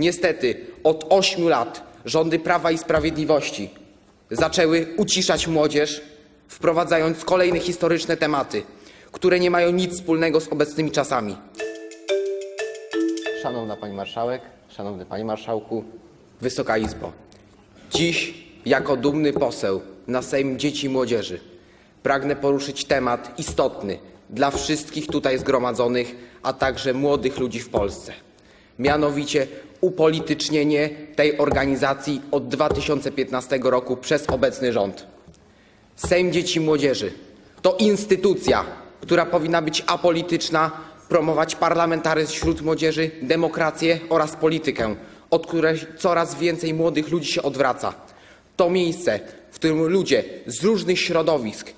Niestety od 8 lat rządy Prawa i Sprawiedliwości zaczęły uciszać młodzież, wprowadzając kolejne historyczne tematy, które nie mają nic wspólnego z obecnymi czasami. Szanowna Pani Marszałek, Szanowny Panie Marszałku, Wysoka Izbo. Dziś, jako dumny poseł na Sejm Dzieci i Młodzieży, pragnę poruszyć temat istotny dla wszystkich tutaj zgromadzonych, a także młodych ludzi w Polsce. Mianowicie upolitycznienie tej organizacji od 2015 roku przez obecny rząd. Sejm Dzieci i Młodzieży to instytucja, która powinna być apolityczna, promować parlamentaryzm wśród młodzieży, demokrację oraz politykę, od której coraz więcej młodych ludzi się odwraca. To miejsce, w którym ludzie z różnych środowisk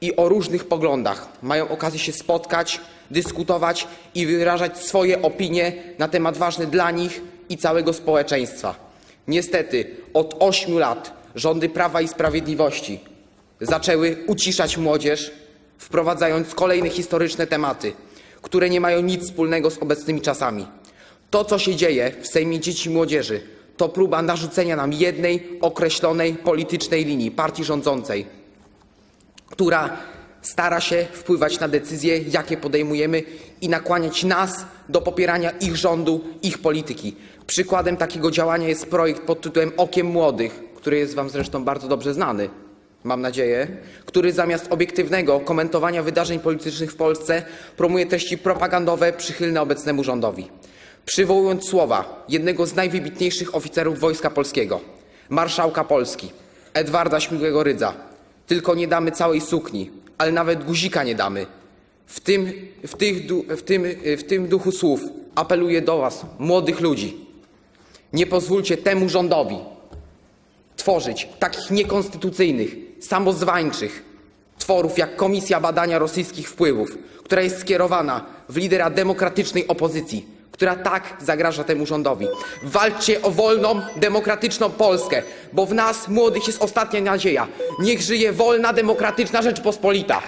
i o różnych poglądach mają okazję się spotkać, dyskutować i wyrażać swoje opinie na temat ważny dla nich i całego społeczeństwa. Niestety od 8 lat rządy Prawa i Sprawiedliwości zaczęły uciszać młodzież, wprowadzając kolejne historyczne tematy, które nie mają nic wspólnego z obecnymi czasami. To, co się dzieje w Sejmie Dzieci i Młodzieży, to próba narzucenia nam jednej określonej politycznej linii partii rządzącej, która stara się wpływać na decyzje, jakie podejmujemy i nakłaniać nas do popierania ich rządu, ich polityki. Przykładem takiego działania jest projekt pod tytułem Okiem Młodych, który jest Wam zresztą bardzo dobrze znany, mam nadzieję, który zamiast obiektywnego komentowania wydarzeń politycznych w Polsce promuje treści propagandowe przychylne obecnemu rządowi. Przywołując słowa jednego z najwybitniejszych oficerów Wojska Polskiego, marszałka Polski, Edwarda Śmigłego Rydza, tylko nie damy całej sukni, ale nawet guzika nie damy. W tym, w, tych, w, tym, w tym duchu słów apeluję do Was, młodych ludzi. Nie pozwólcie temu rządowi tworzyć takich niekonstytucyjnych, samozwańczych tworów jak Komisja Badania Rosyjskich Wpływów, która jest skierowana w lidera demokratycznej opozycji, która tak zagraża temu rządowi. Walczcie o wolną, demokratyczną Polskę, bo w nas, młodych, jest ostatnia nadzieja. Niech żyje wolna, demokratyczna Rzeczpospolita.